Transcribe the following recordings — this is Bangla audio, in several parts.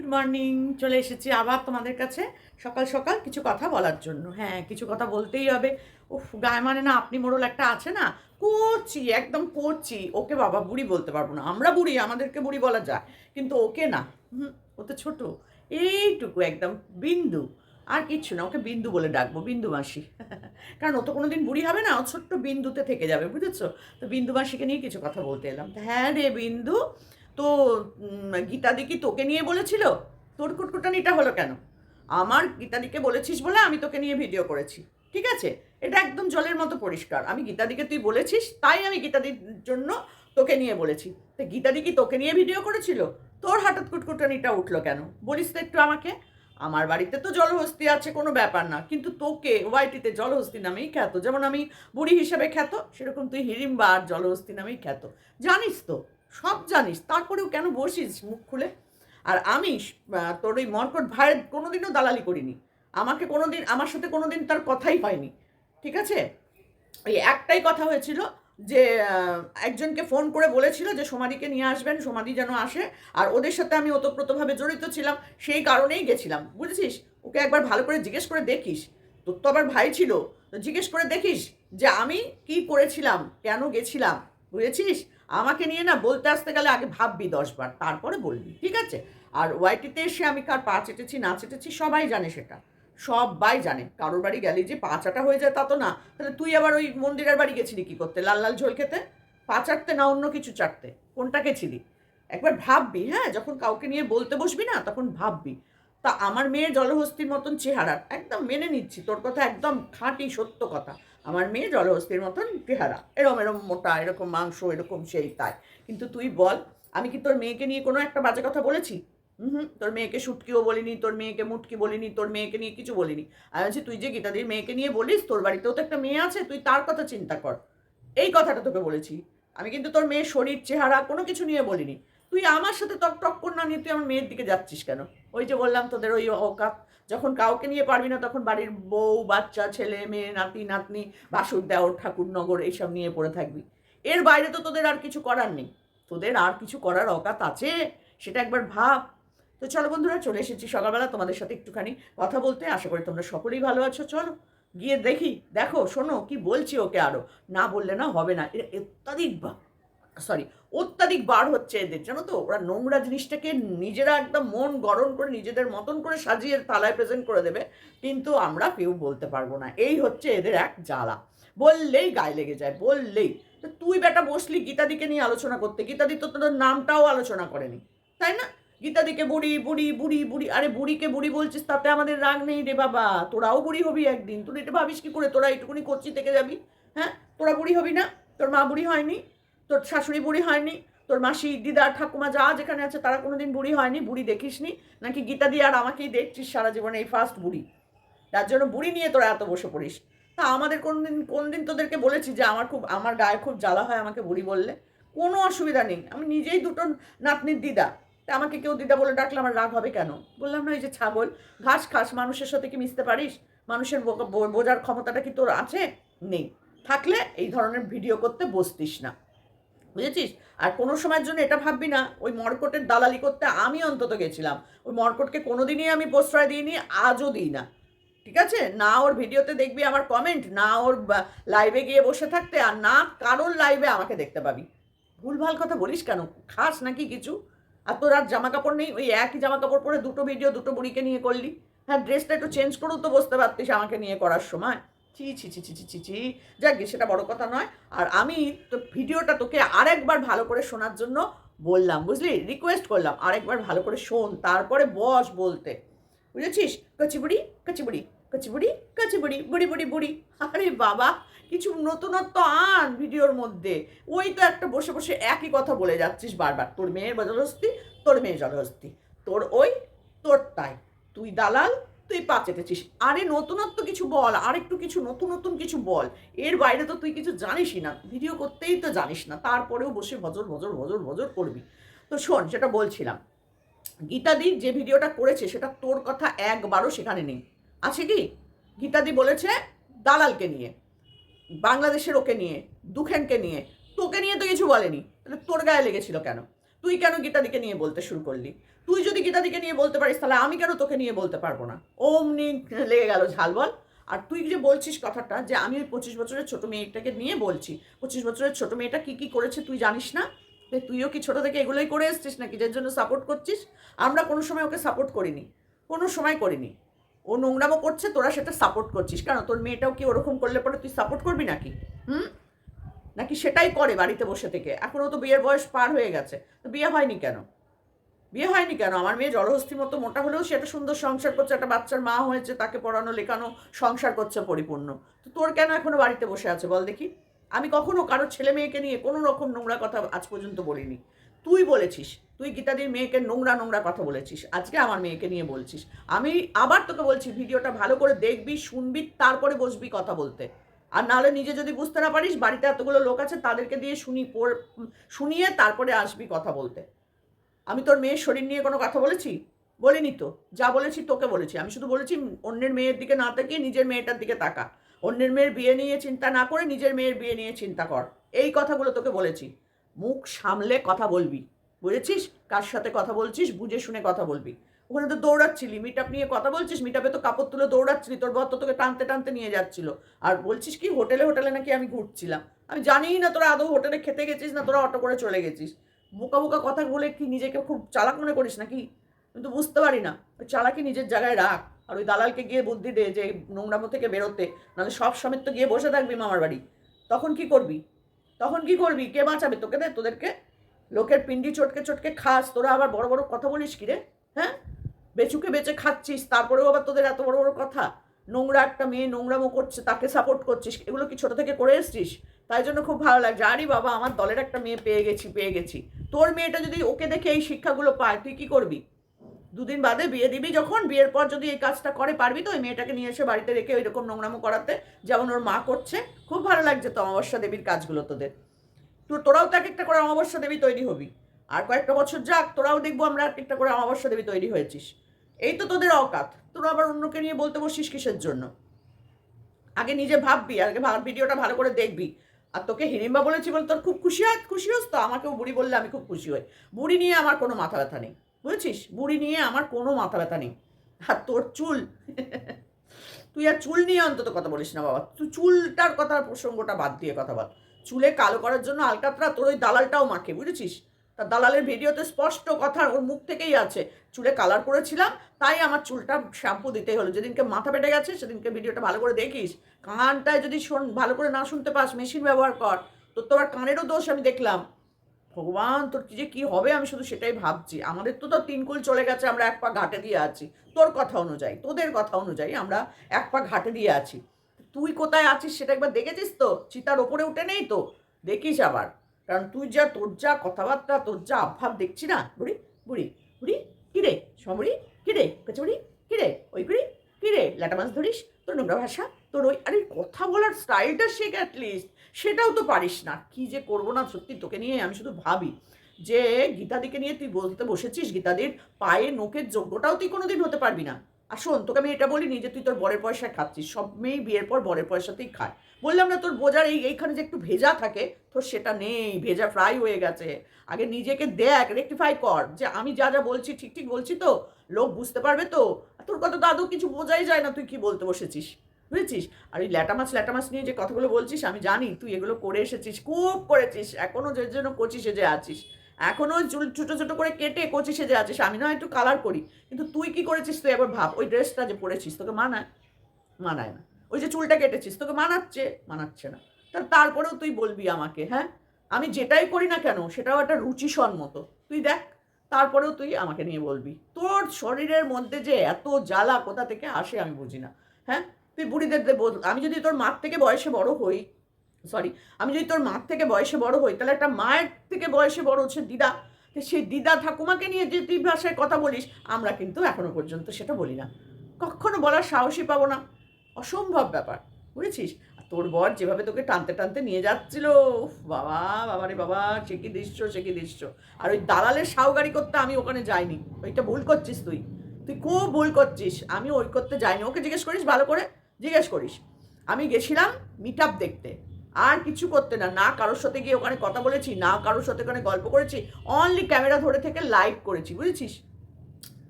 গুড মর্নিং চলে এসেছি আবার তোমাদের কাছে। সকাল সকাল কিছু কথা বলার জন্য। হ্যাঁ কিছু কথা বলতেই হবে। উফ, গায়ে মানে না, আপনি মোড়ল একটা আছে না? করছি একদম করছি ওকে বাবা, বুড়ি বলতে পারব না। আমরা বুড়ি, আমাদেরকে বুড়ি বলা যায়। কিন্তু ওকে না। হুম, ও তো ছোটো। এইটুকু একদম বিন্দু। আর কিচ্ছু না, ওকে বিন্দু বলে ডাকবো, বিন্দু মাসি। কারণ ও তো কোনো দিন বুড়ি হবে না, ও ছোট্ট বিন্দুতে থেকে যাবে, বুঝেছ? তো বিন্দু মাসিকে নিয়ে কিছু কথা বলতে এলাম। হ্যাঁ রে বিন্দু তো গীতাদি কি তোকে নিয়ে বলেছিল? তোর কুটকুটানিটা হলো কেন? আমার গীতাদিকে বলেছিস বলে আমি তোকে নিয়ে ভিডিও করেছি, ঠিক আছে? এটা একদম জলের মতো পরিষ্কার। আমি গীতাদিকে তুই বলেছিস, তাই আমি গীতাদির জন্য তোকে নিয়ে বলেছি। তো গীতাদি কি তোকে নিয়ে ভিডিও করেছিল? তোর হঠাৎ কুটকুটানিটা উঠল কেন? বলিস তো একটু আমাকে। আমার বাড়িতে তো জলহস্তি আছে, কোনো ব্যাপার না। কিন্তু তোকে ওয়াইটিতে জলহস্তি নামেই খ্যাত। যেমন আমি বুড়ি হিসেবে খ্যাত, সেরকম তুই হিড়িম্বা আর জলহস্তি নামেই খ্যাত। জানিস তো সব জানিস, তারপরেও কেন বসিস মুখ খুলে? আর আমি তোর ওই মর্কট ভাইয়ের কোনোদিনও দালালি করিনি। আমাকে কোনোদিন, আমার সাথে কোনোদিন তার কথাই হয়নি। ঠিক আছে? এই একটাই কথা হয়েছিল যে একজনকে ফোন করে বলেছিল যে সোমাদিকে নিয়ে আসবেন সোমাদি যেন আসে। আর ওদের সাথে আমি ওতপ্রোতভাবে জড়িত ছিলাম, সেই কারণেই গেছিলাম। বুঝেছিস? ওকে একবার ভালো করে জিজ্ঞেস করে দেখিস। তোর তো আবার ভাই ছিল। তো জিজ্ঞেস করে দেখিস যে আমি কি করেছিলাম, কেন গেছিলাম? বুঝেছিস? আমাকে নিয়ে না বলতে আসতে গেলে আগে ভাববি দশবার, তারপরে বলবি, ঠিক আছে? আর ওয়াইটিতে এসে আমি কার পা চেটেছি, না চেটেছি, সবাই জানে সেটা। সবাই জানে, কারোর বাড়ি গেলে যে পা চাটা হয়ে যায় তা তো না। তাহলে তুই আবার ওই মন্দিরের বাড়ি গেছিলি কি করতে, লাল লাল ঝোল খেতে? পা চাটতে না অন্য কিছু চাটতে? কোনটা গেছিলি একবার ভাববি হ্যাঁ যখন কাউকে নিয়ে বলতে বসবি না, তখন ভাববি। তা আমার মেয়ে জলহস্তির মতন চেহারা একদম মেনে নিচ্ছি, তোর কথা একদম খাঁটি সত্য কথা। আমার মেয়ে জলহস্তির মতন চেহারা এরকম এরকম মোটা, এরকম মাংস, এরকম সেই, তাই। কিন্তু তুই বল, আমি কি তোর মেয়েকে নিয়ে কোনো একটা বাজে কথা বলেছি? হুম তোর মেয়েকে শুটকিও বলিনি, তোর মেয়েকে মুটকি বলিনি, তোর মেয়েকে নিয়ে কিছু বলিনি। আমি বলছি, তুই যে গীতাদির মেয়েকে নিয়ে বলিস, তোর বাড়িতেও তো একটা মেয়ে আছে, তুই তার কথা চিন্তা কর। এই কথাটা তোকে বলেছি। আমি কিন্তু তোর মেয়ের শরীর, চেহারা কোনো কিছু নিয়ে বলিনি। তুই আমার সাথে টক টক না, নিয়ে তুই আমার মেয়ের দিকে যাচ্ছিস কেন? ওই যে বললাম তোদের ওই অকাত যখন কাউকে নিয়ে পারবি না, তখন বাড়ির বউ, বাচ্চা, ছেলে, মেয়ে, নাতি, নাতনি বাসুর দেওর ঠাকুর নগর এইসব নিয়ে পড়ে থাকবি। এর বাইরে তো তোদের আর কিছু করার নেই। তোদের আর কিছু করার অকাত আছে, সেটা একবার ভাব। তো চলো বন্ধুরা, চলে এসেছি সকালবেলা তোমাদের সাথে একটুখানি কথা বলতে। আশা করি তোমরা সকলেই ভালো আছো। চলো, গিয়ে দেখি। দেখো, শোনো, কি বলছি ওকে আরও? না বললে না হবে না। এরা অত্যাধিক সরি অত্যাধিক বার হচ্ছে এদের, জানো তো? ওরা নোংরা জিনিসটাকে নিজেরা একদম মন গরম করে নিজেদের মতন করে সাজিয়ে তালায় প্রেজেন্ট করে দেবে, কিন্তু আমরা কেউ বলতে পারব না। এই হচ্ছে এদের এক জ্বালা। বললেই গায়ে লেগে যায়, বললেই। তো তুই বেটা বসলি গীতাদিকে নিয়ে আলোচনা করতে, গীতাদি তো তোদের নামটাও আলোচনা করেনি, তাই না? গীতাদিকে বুড়ি বুড়ি বুড়ি বুড়ি, আরে বুড়িকে বুড়ি বলছিস, তাতে আমাদের রাগ নেই রে বাবা। তোরাও বুড়ি হবি একদিন, তুই এটা ভাবিস কি করে? তোরা এইটুকুনি করছি থেকে যাবি হ্যাঁ? তোরা বুড়ি হবি না? তোর মা বুড়ি হয়নি? তোর শাশুড়ি বুড়ি হয়নি, তোর মাসি দিদা ঠাকুমা যা যেখানে আছে তারা কোনোদিন বুড়ি হয়নি, বুড়ি দেখিসনি, নাকি গীতা দিয়ে আর আমাকেই দেখছিস সারা জীবনে এই ফার্স্ট বুড়ি। তার জন্য বুড়ি নিয়ে তোরা এত বসে পড়িস। তা আমাদের কোনদিন কোনদিন তোদেরকে বলেছি যে আমার খুব, আমার গায়ে খুব জ্বালা হয় আমাকে বুড়ি বললে, কোনো অসুবিধা নেই। আমি নিজেই দুটো নাতনির দিদা। তা আমাকে কেউ দিদা বলে ডাকলে আমার রাগ হবে কেন? বললাম না ওই যে ছাগল, ঘাস খাস, মানুষের সাথে কি মিশতে পারিস? মানুষের বোঝার ক্ষমতাটা কি তোর আছে? নেই। থাকলে এই ধরনের ভিডিও করতে বসতিস না। বুঝেছিস? আর কোনো সময়ের জন্য এটা ভাববি না, ওই মর্কটের দালালি করতে আমি অন্তত গেছিলাম। ওই মর্কটকে কোনোদিনই আমি প্রশ্রয় দিইনি, আজও দিই না। ঠিক আছে? না ওর ভিডিওতে দেখবি আমার কমেন্ট না ওর লাইভে গিয়ে বসে থাকতে, আর না কারোর লাইভে আমাকে দেখতে পাবি। ভুলভাল কথা বলিস কেন? খাস নাকি কিছু? আর তোর আর জামা কাপড় নেই? ওই একই জামা কাপড় পরে দুটো ভিডিও দুটো বুড়িকে নিয়ে করলি? হ্যাঁ ড্রেসটা একটু চেঞ্জ করেও তো বসতে পারতিস আমাকে নিয়ে করার সময়। ছি ছি ছি ছি ছি ছি ছি। যাক গে, সেটা বড় কথা নয়। আর আমি তো ভিডিওটা তোকে আরেকবার ভালো করে শোনার জন্য বললাম বুঝলি? রিকোয়েস্ট করলাম আরেকবার ভালো করে শোন তারপরে বস বলতে। বুঝেছিস? কচিবুড়ি কচিবুড়ি কচিবুড়ি কচিবুড়ি বুড়ি বুড়ি বুড়ি। আরে বাবা কিছু নতুনত্ব আন ভিডিওর মধ্যে। ওই তো একটা বসে বসে একই কথা বলে যাচ্ছিস বারবার। তোর মেয়ের জলহস্তি তোর মেয়ে জলহস্তি তোর ওই তোর তাই তুই দালাল তুই পা চেটেছিস আরে নতুনত্ব কিছু বল আর একটু কিছু নতুন নতুন কিছু বল। এর বাইরে তো তুই কিছু জানিসই না, ভিডিও করতেই তো জানিস না, তারপরেও বসে ভজর ভজর ভজর ভজর করবি। তো শোন, সেটা বলছিলাম। গীতাদি যে ভিডিওটা করেছে, সেটা তোর কথা একবারও সেখানে নেই। আছে কি? গীতাদি বলেছে দালালকে নিয়ে, বাংলাদেশের ওকে নিয়ে, দুখেনকে নিয়ে, তোকে নিয়ে তো কিছু বলেনি। তাহলে তোর গায়ে লেগেছিল কেন? তুই কেন গীতাদিকে নিয়ে বলতে শুরু করলি? তুই যদি গীতাদিকে নিয়ে বলতে পারিস, তাহলে আমি কেন তোকে নিয়ে বলতে পারব না? অমনি লেগে গেল ঝাল বল। আর তুই যে বলছিস কথাটা, যে আমি ওই পঁচিশ বছরের ছোট মেয়েটাকে নিয়ে বলছি, পঁচিশ বছরের ছোট মেয়েটা কি কি করেছে তুই জানিস না? তুইও কি ছোট থেকে এগুলোই করে এসছিস নাকি যার জন্য সাপোর্ট করছিস? আমরা কোনো সময় ওকে সাপোর্ট করিনি, কোনো সময় করিনি। ও নোংরামো করছে, তোরা সেটা সাপোর্ট করছিস। কেন? তোর মেয়েটাও কি ওরকম করলে পরে তুই সাপোর্ট করবি নাকি? হুম? নাকি সেটাই করে বাড়িতে বসে থেকে? এখনও তো বিয়ের বয়স পার হয়ে গেছে। তো বিয়ে হয়নি কেন? বিয়ে হয়নি কেন? আমার মেয়ে জলহস্তির মতো মোটা হলেও সে একটা সুন্দর সংসার করছে, একটা বাচ্চার মা হয়েছে, তাকে পড়ানো, লেখানো, সংসার করছে পরিপূর্ণ। তো তোর কেন এখনও বাড়িতে বসে আছে বল দেখি? আমি কখনো কারও ছেলে মেয়েকে নিয়ে কোনো রকম নোংরা কথা আজ পর্যন্ত বলিনি। তুই বলেছিস, তুই গীতাদির মেয়েকে নোংরা নোংরা কথা বলেছিস। আজকে আমার মেয়েকে নিয়ে বলছিস। আমি আবার তোকে বলছি, ভিডিওটা ভালো করে দেখবি, শুনবি, তারপরে বসবি কথা বলতে। আর নাহলে নিজে যদি বুঝতে না পারিস, বাড়িতে এতগুলো লোক আছে, তাদেরকে দিয়ে শুনি শুনিয়ে তারপরে আসবি কথা বলতে। আমি তোর মেয়ের শরীর নিয়ে কোনো কথা বলেছি? বলিনি তো। যা বলেছি তোকে বলেছি। আমি শুধু বলেছি, অন্যের মেয়ের দিকে না তাকিয়ে নিজের মেয়েটার দিকে তাকা। অন্যের মেয়ের বিয়ে নিয়ে চিন্তা না করে নিজের মেয়ের বিয়ে নিয়ে চিন্তা কর। এই কথাগুলো তোকে বলেছি। মুখ সামলে কথা বলবি। বুঝেছিস? কার সাথে কথা বলছিস? বুঝে শুনে কথা বলবি। ওখানে তো দৌড়াচ্ছিলি মিট আপ নিয়ে কথা বলছিস মিট আপে তো কাপড় তুলে দৌড়াচ্ছিলি, তোর বর তো তোকে টানতে টানতে নিয়ে যাচ্ছিল। আর বলছিস কি, হোটেলে হোটেলে নাকি আমি ঘুরছিলাম। আমি জানিই না তোরা আদৌ হোটেলে খেতে গেছিস না তোরা অটো করে চলে গেছিস। বোকা বোকা কথা বলে কি নিজেকে খুব চালাক মনে করিস নাকি? কিন্তু বুঝতে পারি না। ওই চালাকি নিজের জায়গায় রাখ। আর ওই দালালকে গিয়ে বুদ্ধি দে যে নোংরামো থেকে বেরোতে, নাহলে সব সমেত তো গিয়ে বসে থাকবি মামার বাড়ি। তখন কি করবি? তখন কি করবি? কে বাঁচাবে? তোকে দে, তোদেরকে। লোকের পিন্ডি চটকে চটকে খাস। তোরা আবার বড় বড় কথা বলিস কি রে? হ্যাঁ? বেচুকে বেচে খাচ্ছিস, তারপরেও আবার তোদের এত বড় বড় কথা? নোংরা একটা মেয়ে নোংরামো করছে, তাকে সাপোর্ট করছিস, এগুলো কি ছোট থেকে করে এসছিস? তাই জন্য খুব ভালো লাগছে। আরে বাবা, আমার দলের একটা মেয়ে পেয়ে গেছি পেয়ে গেছি। তোর মেয়েটা যদি ওকে দেখে এই শিক্ষাগুলো পায়, তুই কি করবি? দুদিন বাদে বিয়ে দিবি যখন, বিয়ের পর যদি এই কাজটা করে, পারবি তো ওই মেয়েটাকে নিয়ে এসে বাড়িতে রেখে ওই রকম নোংরামো করাতে? যেমন ওর মা করছে। খুব ভালো লাগছে তো অমাবস্যা দেবীর কাজগুলো তোদের। তোরাও তো এক একটা করে অমাবস্যা দেবী তৈরি হবি। আর কয়েকটা বছর যাক, তোরাও দেখব আমরা এক একটা করে অমাবস্যা দেবী তৈরি হয়েছিস। এই তো তোদের অকাত, তোরা আবার অন্যকে নিয়ে বলতে বসিস কিসের জন্য? আগে নিজে ভাববি, আগে ভিডিওটা ভালো করে দেখবি। আর তোকে হিড়িম্বা বলেছি বলে তোর খুব খুশি হয়? খুশি হোস তো? আমাকেও বুড়ি বললে আমি খুব খুশি হই। বুড়ি নিয়ে আমার কোনো মাথা ব্যথা নেই, বুঝেছিস? বুড়ি নিয়ে আমার কোনো মাথা ব্যথা নেই। আর তোর চুল, তুই আর চুল নিয়ে অন্তত কথা বলিস না বাবা। তুই চুলটার কথা প্রসঙ্গটা বাদ দিয়ে কথা বল। চুলে কালো করার জন্য আলকাতরা তোর ওই দালালটাও মাখে, বুঝেছিস? তার দালালের ভিডিওতে স্পষ্ট কথা ওর মুখ থেকেই আছে। চুলে কালার করেছিলাম, তাই আমার চুলটা শ্যাম্পু দিতেই হলো। যেদিনকে মাথা পেটে গেছে, সেদিনকে ভিডিওটা ভালো করে দেখিস। কানটায় যদি শোন, ভালো করে না শুনতে পাস মেশিন ব্যবহার কর। তোর তো আবার কানেরও দোষ আমি দেখলাম। ভগবান, তোর কি যে কি হবে, আমি শুধু সেটাই ভাবছি। আমাদের তো তো তিনকুল চলে গেছে, আমরা এক পা ঘাটে দিয়ে আছি। তোর কথা অনুযায়ী, তোদের কথা অনুযায়ী আমরা এক পা ঘাটে দিয়ে আছি। তুই কোথায় আছিস সেটা একবার দেখেছিস তো? চিতার ওপরে উঠে নেই তো? দেখিস আবার। কারণ তুই যা, তোর যা কথাবার্তা, তোর যা অভাব দেখছি না, বুড়ি বুড়ি বুড়ি, কিরে, সমরি, কিরে কচুড়ি কিরে, ওই কুড়ি কিরে, ল্যাটা মাছ ধরিস, তোর নোংরা ভাষা, তোর ওই, আরে কথা বলার স্টাইলটা শেখ অ্যাটলিস্ট সেটাও তো পারিস না, কি যে করব না, সত্যি তোকে নিয়ে আমি শুধু ভাবি, যে গীতাদিকে নিয়ে তুই বলতে বসেছিস, গীতাদির পায়ে নোকের যোগ্যটাও তুই কোনোদিন হতে পারবি না। আর শোন, তোকে আমি এটা বলিনি যে তুই তোর বরের পয়সায় খাচ্ছিস। সব মেয়েই বিয়ের পর বরের পয়সাতেই খায়। বললাম না, তোর বোঝার এই এইখানে যে একটু ভেজা থাকে, তোর সেটা নেই, ভেজা ফ্রাই হয়ে গেছে। আগে নিজেকে দেখ রেকটিফাই কর যে আমি যা যা বলছি, ঠিক ঠিক বলছি তো? লোক বুঝতে পারবে তো? তোর কথা দাদু কিছু বোঝাই যায় না, তুই কি বলতে বসেছিস? বুঝেছিস? আর ওই ল্যাটা মাছ ল্যাটা মাছ নিয়ে যে কথাগুলো বলছিস, আমি জানি তুই এগুলো করে এসেছিস, খুব করেছিস। এখনও যে জন্য কচি সেজে আছিস। এখনও চুল ছোটো ছোটো করে কেটে কচি সেজে আছিস আমি না একটু কালার করি। কিন্তু তুই কি করেছিস তুই একবার ভাব, ওই ড্রেসটা যে পরেছিস তোকে মানায়? মানায় না। ওই যে চুলটা কেটেছিস তোকে মানাচ্ছে? মানাচ্ছে না। তা তারপরেও তুই বলবি আমাকে হ্যাঁ? আমি যেটাই করি না কেন, সেটাও একটা রুচিসম্মত। তুই দেখ, তারপরেও তুই আমাকে নিয়ে বলবি। তোর শরীরের মধ্যে যে এত জ্বালা কোথা থেকে আসে আমি বুঝি না হ্যাঁ? তুই বুড়িদের আমি যদি তোর মার থেকে বয়সে বড় হই সরি আমি যদি তোর মার থেকে বয়সে বড় হই তাহলে একটা মায়ের থেকে বয়সে বড় হচ্ছে দিদা। সেই দিদা ঠাকুমাকে নিয়ে যে তুই ভাষায় কথা বলিস আমরা কিন্তু এখনও পর্যন্ত সেটা বলি না। কখনো বলার সাহসই পাবো না। অসম্ভব ব্যাপার বুঝেছিস? তোর বর যেভাবে তোকে টানতে টানতে নিয়ে যাচ্ছিল উফ, বাবা রে বাবা সে কি দৃশ্য সে কি দৃশ্য। আর ওই দালালের সাউগাড়ি করতে আমি ওখানে যাইনি। ওইটা ভুল করছিস তুই। তুই খুব ভুল করছিস। আমি ওই করতে যাইনি। ওকে জিজ্ঞেস করিস ভালো করে? জিজ্ঞেস করিস। আমি গেছিলাম মিট দেখতে। আর কিছু করতে না না কারোর সাথে গিয়ে ওখানে কথা বলেছি, না কারোর সাথে ওখানে গল্প করেছি অনলি ক্যামেরা ধরে থেকে লাইভ করেছি, বুঝেছিস?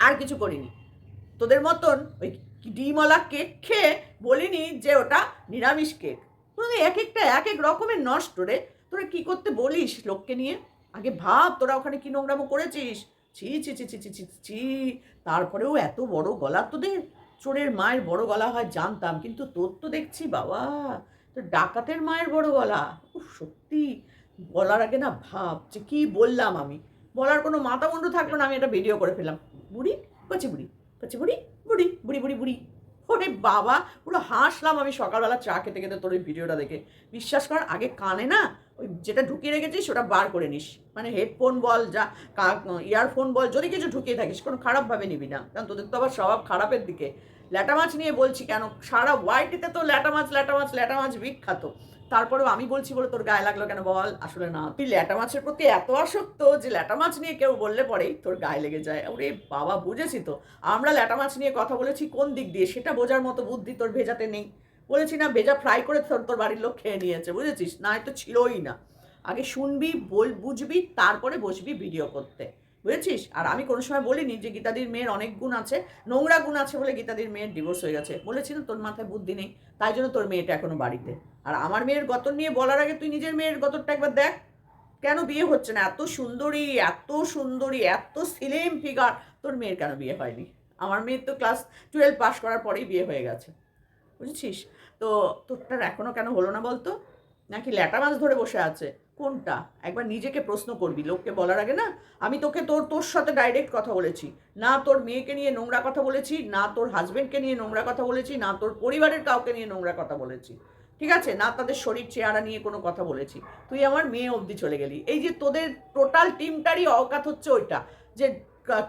আর কিছু করিনি। তোদের মতন ওই ডিমওয়ালা কেক খেয়ে বলিনি যে ওটা নিরামিষ কেক। তোদের এক একটা, এক এক রকমের নষ্ট রে। তোরা কী করতে বলিস লোককে নিয়ে? আগে ভাব তোরা ওখানে কি নোংরামো করেছিস? ছি ছি ছি ছি ছি ছি ছি। তারপরেও এত বড় গলা। তোদের চোরের মায়ের বড় গলা হয়, জানতাম। কিন্তু তোর তো দেখছি বাবা তো ডাকাতের মায়ের বড় গলা। সত্যি বলার আগে না ভাব যে কি বললাম আমি? বলার কোনো মাথা মুন্ডু থাকল না, আমি এটা ভিডিও করে ফেললাম। বুড়ি, কচি বুড়ি কচি বুড়ি বুড়ি বুড়ি বুড়ি বুড়ি। ওরে বাবা, পুরো হাসলাম আমি সকালবেলা চা খেতে খেতে তোর ওই ভিডিওটা দেখে। বিশ্বাস কর, আগে কানে না ওই যেটা ঢুকিয়ে রেখেছিস ওটা বার করে নিস। মানে হেডফোন বল যা ইয়ারফোন বল, যদি কিছু ঢুকিয়ে থাকিস, কোনো খারাপভাবে নিবি না। কারণ তোদের তো আবার স্বভাব খারাপের দিকে। ল্যাটা মাছ নিয়ে বলছি কেন? সারা ওয়াইটিতে তো ল্যাটা মাছ ল্যাটা মাছ ল্যাটা মাছ বিখ্যাত। তারপরেও আমি বলছি বলে তোর গায়ে লাগল কেন বল? আসলে না, তুই ল্যাটা মাছের প্রতি এত আসক্ত যে ল্যাটা মাছ নিয়ে কেউ বললে পরেই তোর গায়ে লেগে যায়। ওরে বাবা, বুঝেছি তো। আমরা ল্যাটা মাছ নিয়ে কথা বলেছি কোন দিক দিয়ে? সেটা বোঝার মতো বুদ্ধি তোর ভেজাতে নেই। বলেছি না, ভেজা ফ্রাই করে তোর তোর বাড়ির লোক খেয়ে নিয়েছে, বুঝেছিস? না তো ছিলই না। আগে শুনবি, বল, বুঝবি, তারপরে বসবি ভিডিও করতে। বুঝেছিস? আর আমি কোনো সময় বলিনি যে গীতাদির মেয়ের অনেক গুণ আছে, নোংরা গুণ আছে বলে গীতাদির মেয়ের ডিভোর্স হয়ে গেছে। বলেছি না তোর মাথায় বুদ্ধি নেই, তাই জন্য তোর মেয়েটা এখনও বাড়িতে। আর আমার মেয়ের গতর নিয়ে বলার আগে তুই নিজের মেয়ের গতরটা একবার দেখ। কেন বিয়ে হচ্ছে না? এত সুন্দরী এত সুন্দরী, এত সিলেম ফিগার তোর মেয়ের কেন বিয়ে হয়নি? আমার মেয়ের তো ক্লাস টুয়েলভ পাস করার পরেই বিয়ে হয়ে গেছে। বুঝেছিস? তো তোরটার এখনও কেন হলো না বলতো? নাকি ল্যাটা মাছ ধরে বসে আছে? কোনটা? একবার নিজেকে প্রশ্ন করবি। লোককে বলার আগে না, আমি তোকে তোর তোর সাথে ডাইরেক্ট কথা বলেছি। না তোর মেয়েকে নিয়ে নোংরা কথা বলেছি, না তোর হাজবেন্ডকে নিয়ে নোংরা কথা বলেছি, না তোর পরিবারের কাউকে নিয়ে নোংরা কথা বলেছি। ঠিক আছে? না তাদের শরীর চেহারা নিয়ে কোনো কথা বলেছি। তুই আমার মেয়ে অবধি চলে গেলি। এই যে তোদের টোটাল টিমটারই অকাত হচ্ছে ওইটা, যে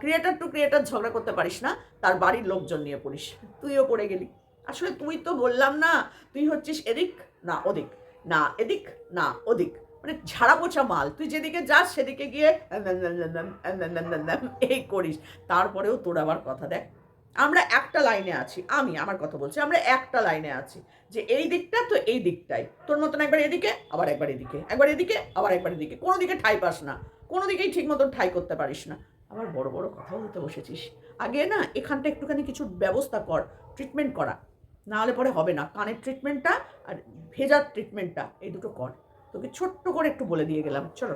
ক্রিয়েটার টু ক্রিয়েটার ঝগড়া করতে পারিস না, তার বাড়ির লোকজন নিয়ে পড়িস। তুইও পড়ে গেলি। আসলে তুই তো বললাম না, তুই হচ্ছিস এদিক, না ওদিক। না এদিক, না ওদিক। মানে ঝাড়া পোছা মাল। তুই যেদিকে যাস, সেদিকে গিয়ে এই করিস। তারপরেও তোর আবার কথা দেখ। আমরা একটা লাইনে আছি, আমি আমার কথা বলছি, আমরা একটা লাইনে আছি যে এই দিকটা তো এই দিকটাই। তোর মতন একবার এদিকে, আবার একবার এদিকে। একবার এদিকে, আবার একবার এদিকে। কোনো দিকে ঠাই পাস না। কোনো দিকেই ঠিক মতন ঠাই করতে পারিস না। আবার বড় বড় কথা বলতে বসেছিস। আগে না, এখানটা একটুখানি কিছু ব্যবস্থা কর ট্রিটমেন্ট করা। না হলে পরে হবে না। কানের ট্রিটমেন্টটা আর ভেজার ট্রিটমেন্টটা এই দুটো কর। তোকে ছোট্ট করে একটু বলে দিয়ে গেলাম। চলো